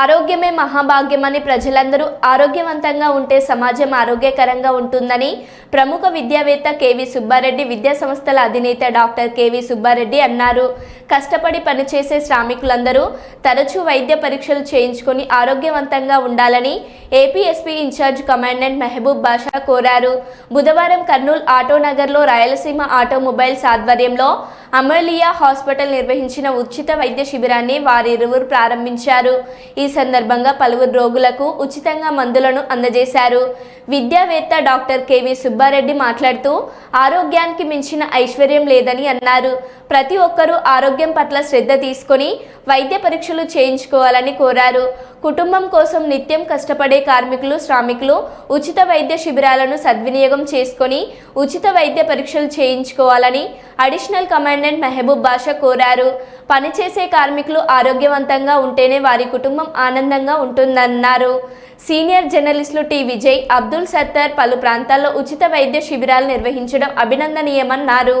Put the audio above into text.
ఆరోగ్యమే మహాభాగ్యమని ప్రజలందరూ ఆరోగ్యవంతంగా ఉంటే సమాజం ఆరోగ్యకరంగా ఉంటుందని ప్రముఖ విద్యావేత్త కేవి సుబ్బారెడ్డి విద్యా సంస్థల అధినేత డాక్టర్ కేవి సుబ్బారెడ్డి అన్నారు. కష్టపడి పనిచేసే శ్రామికులందరూ తరచూ వైద్య పరీక్షలు చేయించుకొని ఆరోగ్యవంతంగా ఉండాలని APSP incharge commandant Mehboob Basha కోరారు. బుధవారం కర్నూలు ఆటోనగర్లో రాయలసీమ ఆటోమొబైల్స్ ఆధ్వర్యంలో అమలియా హాస్పిటల్ నిర్వహించిన ఉచిత వైద్య శిబిరాన్ని వారిరువురు ప్రారంభించారు. ఈ సందర్భంగా పలువురు రోగులకు ఉచితంగా మందులను అందజేశారు. విద్యావేత్త డాక్టర్ కెవి సుబ్బారెడ్డి మాట్లాడుతూ ఆరోగ్యానికి మించిన ఐశ్వర్యం లేదని అన్నారు. ప్రతి ఒక్కరూ ఆరోగ్యం పట్ల శ్రద్ధ తీసుకొని వైద్య పరీక్షలు చేయించుకోవాలని కోరారు. కుటుంబం కోసం నిత్యం కష్టపడే కార్మికులు శ్రామికులు ఉచిత వైద్య శిబిరాలను సద్వినియోగం చేసుకొని ఉచిత వైద్య పరీక్షలు చేయించుకోవాలని అడిషనల్ కమాండెంట్ మెహబూబ్ బాషా కోరారు. పనిచేసే కార్మికులు ఆరోగ్యవంతంగా ఉంటేనే వారి కుటుంబం ఆనందంగా ఉంటుందన్నారు. సీనియర్ జర్నలిస్టులు టి. విజయ్ అబ్దుల్ సత్తార్ పలు ప్రాంతాల్లో ఉచిత వైద్య శిబిరాలు నిర్వహించడం అభినందనీయమన్నారు.